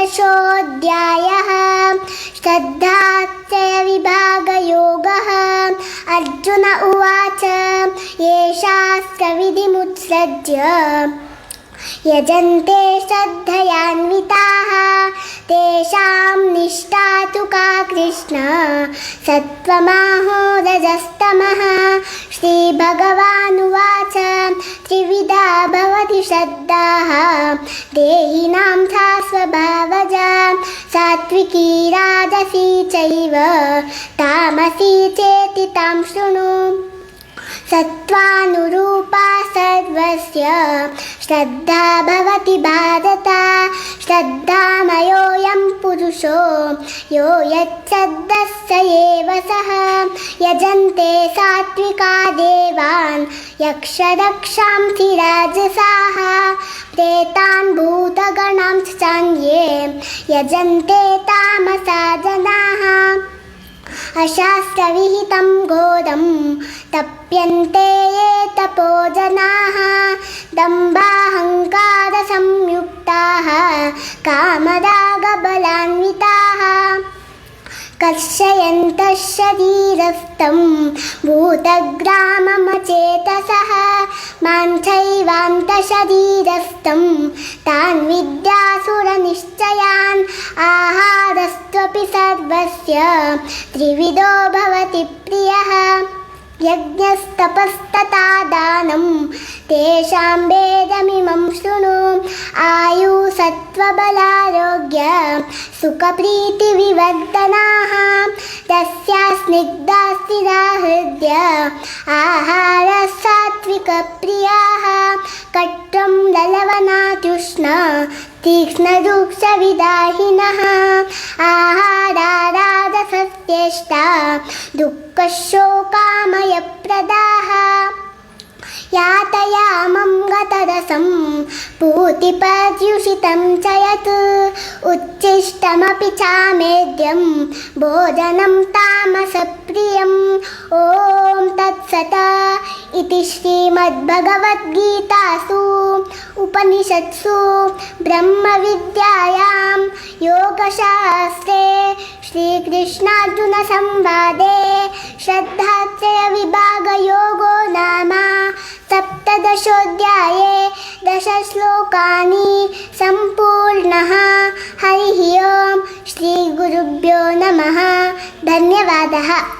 षोडशोऽध्यायः श्रद्धात्रयविभागयोगः अर्जुन उवाच ये शास्त्रविधिमुत्सृज्य यजन्ते श्रद्धयान्विताः, तेषां निष्ठा तु का कृष्ण। सत्त्वमाहो श्रीभगवानुवाच, त्रिविधा भवति श्रद्धाः। देहिनां सा स्वभावजा। सात्विकी राजसी चैव। तामसी चेति तां शृणु। सत्त्वानुरूपा सर्वस्य। श्रद्धा भवति भारत श्रद्धामयोऽयं पुरुषो यो यच्छ्रद्धः स एव सः। यजन्ते सात्विका देवान् यक्षरक्षांसि राजसाः प्रेतान् भूतगणांश्च चान्ये यजन्ते तामसा जनाः। अशास्त्रविहितं घोरं तप्यन्ते ये तपो जनाः। दम्भाहङ्कारसंयुक्ताः कर्षयन्तः शरीरस्थं भूतग्राममचेतसः माञ्छैवान्तशरीरस्थं तान् विद्यासुरनिश्चयान् आहारस्त्वपि सर्वस्य त्रिविधो भवति प्रियः यज्ञस्तपस्तथा दानं तेषां भेदमिमं शृणु आयु सत्त्वबलारोग्य सुखप्रीतिविवर्धनाः तस्या स्निग्धा स्थिरा हृद्य आहारः सात्विकप्रियाः कट्वं ललवनात्युष्ण तीक्ष्णरुक्षविदाहिनः आहाराराधसस्येष्टा दुःखशोकामयप्रदाः गतरसं पूतिपर्युषितं च यत् उच्छिष्टमपि चामेद्यं भोजनं तामसप्रियम् ॐ तत्सत इति श्रीमद्भगवद्गीतासु उपनिषत्सु ब्रह्मविद्यायां योगशास्त्रे श्रीकृष्णार्जुनसंवादे सप्तदशोऽध्याये दशश्लोकानि सम्पूर्णः। हरिः ओं श्रीगुरुभ्यो नमः। धन्यवादः।